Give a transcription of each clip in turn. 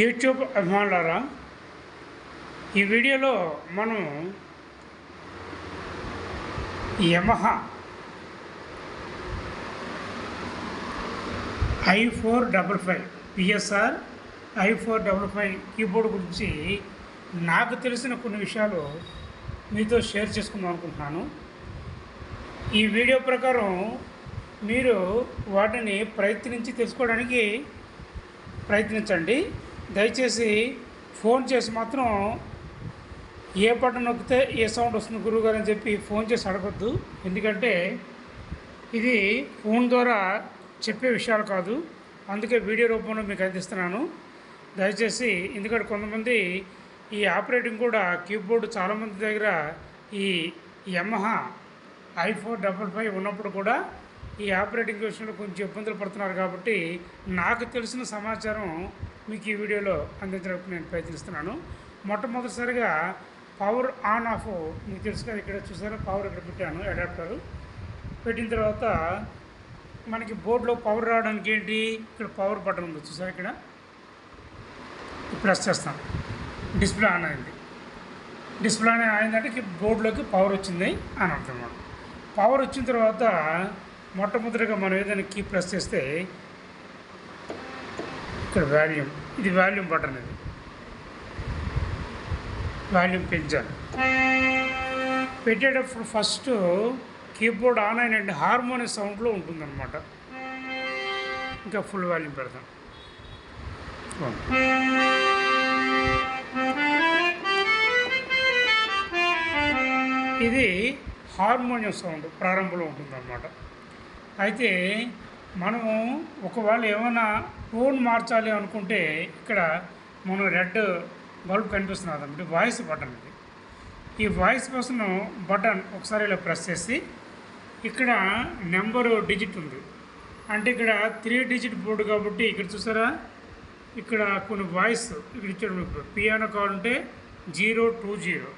YouTube అభిమానులారా ఈ వీడియోలో మనం Yamaha I four double five PSR I four double five keyboard గురించి నాకు తెలిసిన కొన్ని విషయాలు మీతో షేర్ చేసుకుందాం అనుకుంటున్నాను. ఈ వీడియో ప్రకారం మీరు వాటిని ప్రయత్నించి తెలుసుకోవడానికి ప్రయత్నించండి. దయచేసి ఫోన్ చేసి మాత్రం ఏ బటన్ నొక్కితే ఏ సౌండ్ వస్తుంది గురువుగారు అని చెప్పి ఫోన్ చేసి అడగొద్దు. ఎందుకంటే ఇది ఫోన్ ద్వారా చెప్పే విషయాలు కాదు. అందుకే వీడియో రూపంలో మీకు అందిస్తున్నాను. దయచేసి ఎందుకంటే కొంతమంది ఈ ఆపరేటింగ్ కూడా కీబోర్డ్ చాలామంది దగ్గర ఈ Yamaha I four double five ఉన్నప్పుడు కూడా ఈ ఆపరేటింగ్ విషయంలో కొంచెం ఇబ్బందులు పడుతున్నారు కాబట్టి నాకు తెలిసిన సమాచారం మీకు ఈ వీడియోలో అందించడానికి నేను ప్రయత్నిస్తున్నాను. మొట్టమొదటిసారిగా పవర్ ఆన్ ఆఫ్ మీకు తెలుసు కదా ఇక్కడ చూసారా? పవర్ ఇక్కడ పెట్టాను అడాప్టర్. పెట్టిన తర్వాత మనకి బోర్డులో పవర్ రావడానికి ఏంటి? ఇక్కడ పవర్ బటన్ ఉంది చూసారా ఇక్కడ? ప్రెస్ చేస్తాం. డిస్ప్లే ఆన్ అయింది. డిస్ప్లే ఆన్ అయిందంటే బోర్డులోకి పవర్ వచ్చింది అని అర్థం పవర్ వచ్చిన తర్వాత మొట్టమొదటిగా మనం ఏదైనా కీ ప్రెస్ చేస్తే ఇక్కడ వాల్యూమ్ ఇది వాల్యూమ్ బటన్ ఇది. వాల్యూమ్ పెంచాలి. పెట్టేటప్పుడు ఫస్ట్ కీబోర్డ్ ఆన్ అయినండి హార్మోనియం సౌండ్లో ఉంటుందన్నమాట. ఇంకా ఫుల్ వాల్యూమ్ పెడతాం. ఇది హార్మోనియం సౌండ్ ప్రారంభంలో ఉంటుందన్నమాట. అయితే మనము ఒకవేళ ఏమైనా టోన్ మార్చాలి అనుకుంటే ఇక్కడ మనం రెడ్ బల్బ్ కనిపిస్తుంది అన్నమాట. వాయిస్ బటన్ ఇది. ఈ వాయిస్ కోసం బటన్ ఒకసారి ఇలా ప్రెస్ చేసి ఇక్కడ నెంబరు డిజిట్ ఉంది. అంటే ఇక్కడ త్రీ డిజిట్ బోర్డు కాబట్టి ఇక్కడ చూసారా? ఇక్కడ కొన్ని వాయిస్ ఇక్కడ ఇచ్చాడు. పియానో కావాలంటే zero two zero.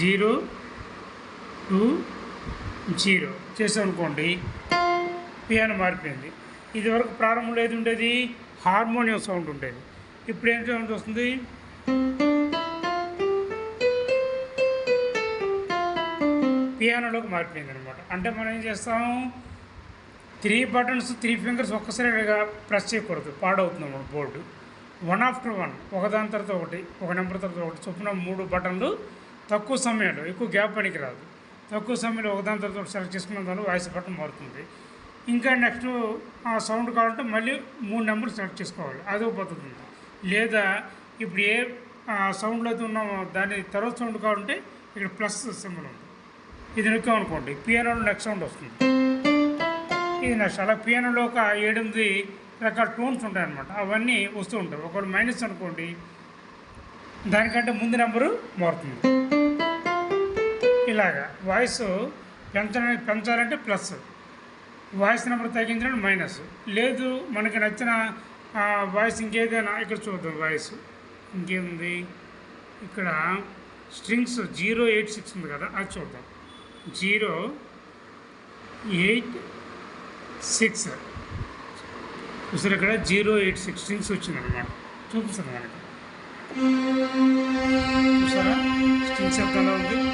Zero two zero. చేసామనుకోండి పియానో మారిపోయింది. ఇదివరకు ప్రారంభంలో ఏది ఉండేది? హార్మోనియం సౌండ్ ఉండేది. ఇప్పుడు ఏం సౌండ్ వస్తుంది? పియానోలోకి మారిపోయింది అనమాట అంటే మనం ఏం చేస్తాం? త్రీ బటన్స్ త్రీ ఫింగర్స్ ఒక్కసారిగా ప్రెస్ చేయకూడదు. పాడవుతుంది అన్నమాట బోర్డు. One after one. ఒకదాని తర్వాత ఒకటి ఒక నెంబర్ తర్వాత ఒకటి. చొప్పున మూడు బటన్లు తక్కువ సమయంలో ఎక్కువ గ్యాప్ పనికి రాదు తక్కువ సమయంలో ఒకదాని తర్వాత సెలెక్ట్ చేసుకున్న తర్వాత వాయిస్ బటన్ మారుతుంది. ఇంకా నెక్స్ట్ ఆ సౌండ్ కావాలంటే మళ్ళీ మూడు నెంబర్లు సెలెక్ట్ చేసుకోవాలి. అదో పద్ధతి ఉంది. లేదా ఇప్పుడు ఏ సౌండ్లో అయితే ఉన్నామో దాని తర్వాత సౌండ్ కావాలంటే ఇక్కడ ప్లస్ సింబల్ ఉంది. ఇది నొక్కామనుకోండి పియానోలో నెక్స్ట్ సౌండ్ వస్తుంది. ఇది నెక్స్ట్. అలా పియానోలో ఒక ఏడెనిమిది రకాల టోన్స్ ఉంటాయన్నమాట. అవన్నీ వస్తూ ఉంటాయి. ఒకవేళ మైనస్ అనుకోండి దానికంటే ముందు నెంబరు మారుతుంది. ఇలాగా. వాయిస్ పెంచడానికి పెంచాలంటే ప్లస్ వాయిస్ నెంబర్ తగ్గించడానికి మైనస్ లేదు మనకి నచ్చిన వాయిస్ ఇంకేదైనా ఇక్కడ చూద్దాం వాయిస్ ఇంకేముంది? ఇక్కడ స్ట్రింగ్స్ జీరో ఎయిట్ సిక్స్ ఉంది కదా అది చూద్దాం. జీరో ఎయిట్ సిక్స్ చూసారు ఇక్కడ? జీరో ఎయిట్ సిక్స్ స్ట్రింగ్స్ వచ్చిందనమాట చూపిస్తుంది మనకి. చూసారా? స్ట్రింగ్స్ ఎంత ఉంది?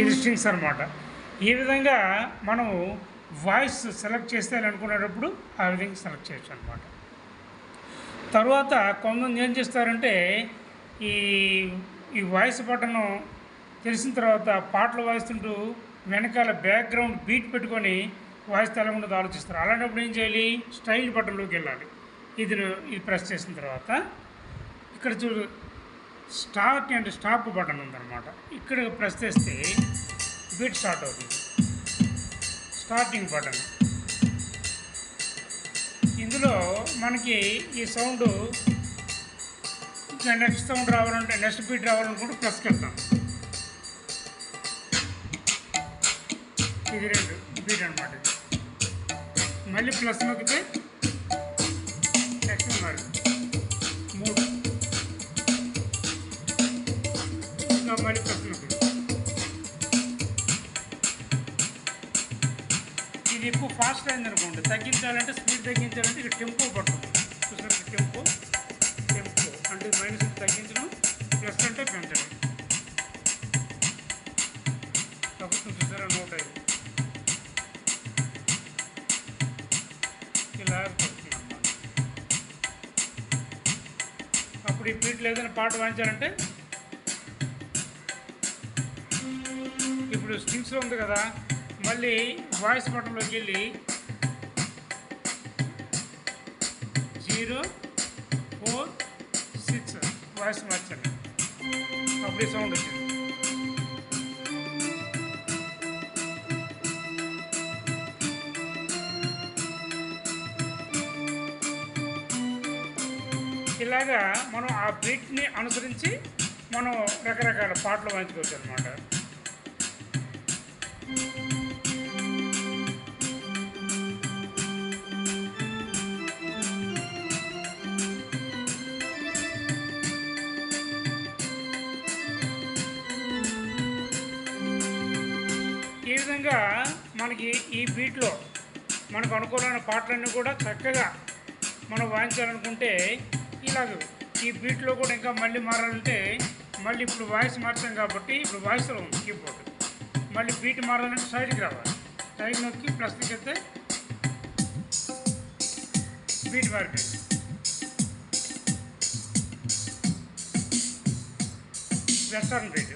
ఇది స్ట్రింగ్స్ అనమాట ఈ విధంగా మనము వాయిస్ సెలెక్ట్ చేస్తే అనుకునేటప్పుడు ఆ విధంగా సెలెక్ట్ చేయొచ్చు అనమాట తర్వాత కొంతమంది ఏం చేస్తారంటే ఈ ఈ వాయిస్ బటన్ తెలిసిన తర్వాత పాటలు వాయిస్తుంటూ వెనకాల బ్యాక్గ్రౌండ్ బీట్ పెట్టుకొని వాయిస్ తెలకుండా ఆలోచిస్తారు. అలాంటప్పుడు ఏం చేయాలి? స్టైల్ బటన్లోకి వెళ్ళాలి. ఇది ఇది ప్రెస్ చేసిన తర్వాత. ఇక్కడ చూడు స్టార్ట్ అండ్ స్టాప్ బటన్ ఉందన్నమాట. ఇక్కడ ప్రెస్ చేస్తే బీట్ స్టార్ట్ అవుతుంది. Starting button. ఇందులో మనకి ఈ సౌండ్ ఇంకా నెక్స్ట్ సౌండ్ రావాలంటే నెక్స్ట్ బీట్ రావాలనుకుంటే ప్లస్కి వెళ్తాం ఇది రెండు బీట్ అనమాట ఇది. మళ్ళీ ప్లస్ నొక్కితే ఇంకా మళ్ళీ ప్లస్ ఇది ఎక్కువ ఫాస్ట్ అయింది అనుకోండి. తగ్గించాలంటే స్పీడ్ తగ్గించాలంటే ఇక టెంపో పడుతుంది. చూసారు టెంపో టెంపో అంటే మైనస్ తగ్గించడం ప్లస్ అంటే పెంచడం. తగ్గుతుంది చూసారా? నూట ఐదు. ఇలా పడుతుంది అప్పుడు ఈ బీట్లో ఏదైనా పాట వాయించాలంటే ఇప్పుడు స్కిమ్స్లో ఉంది కదా మళ్ళీ వాయిస్ బటన్లోకి వెళ్ళి జీరో ఫోర్ సిక్స్ వాయిస్ మార్చండి. అప్పుడే సౌండ్ వచ్చింది. ఇలాగా మనం ఆ బీట్ని అనుసరించి మనం రకరకాల పాటలు వాయించుకోవచ్చు అనమాట ఈ విధంగా మనకి ఈ బీట్లో మనకు అనుకూలమైన పాటలన్నీ కూడా చక్కగా మనం వాయించాలనుకుంటే ఇలాగ ఈ బీట్లో కూడా ఇంకా మళ్ళీ మారాలంటే మళ్ళీ ఇప్పుడు వాయిస్ మార్చాం కాబట్టి ఇప్పుడు వాయిస్లో ఉంది కీబోర్డు. మళ్ళీ బీట్ మారాలంటే సైడ్కి రావాలి. సైడ్ నొక్కి ప్లస్ చెప్తే బీట్ మారిపోయింది. Western beat.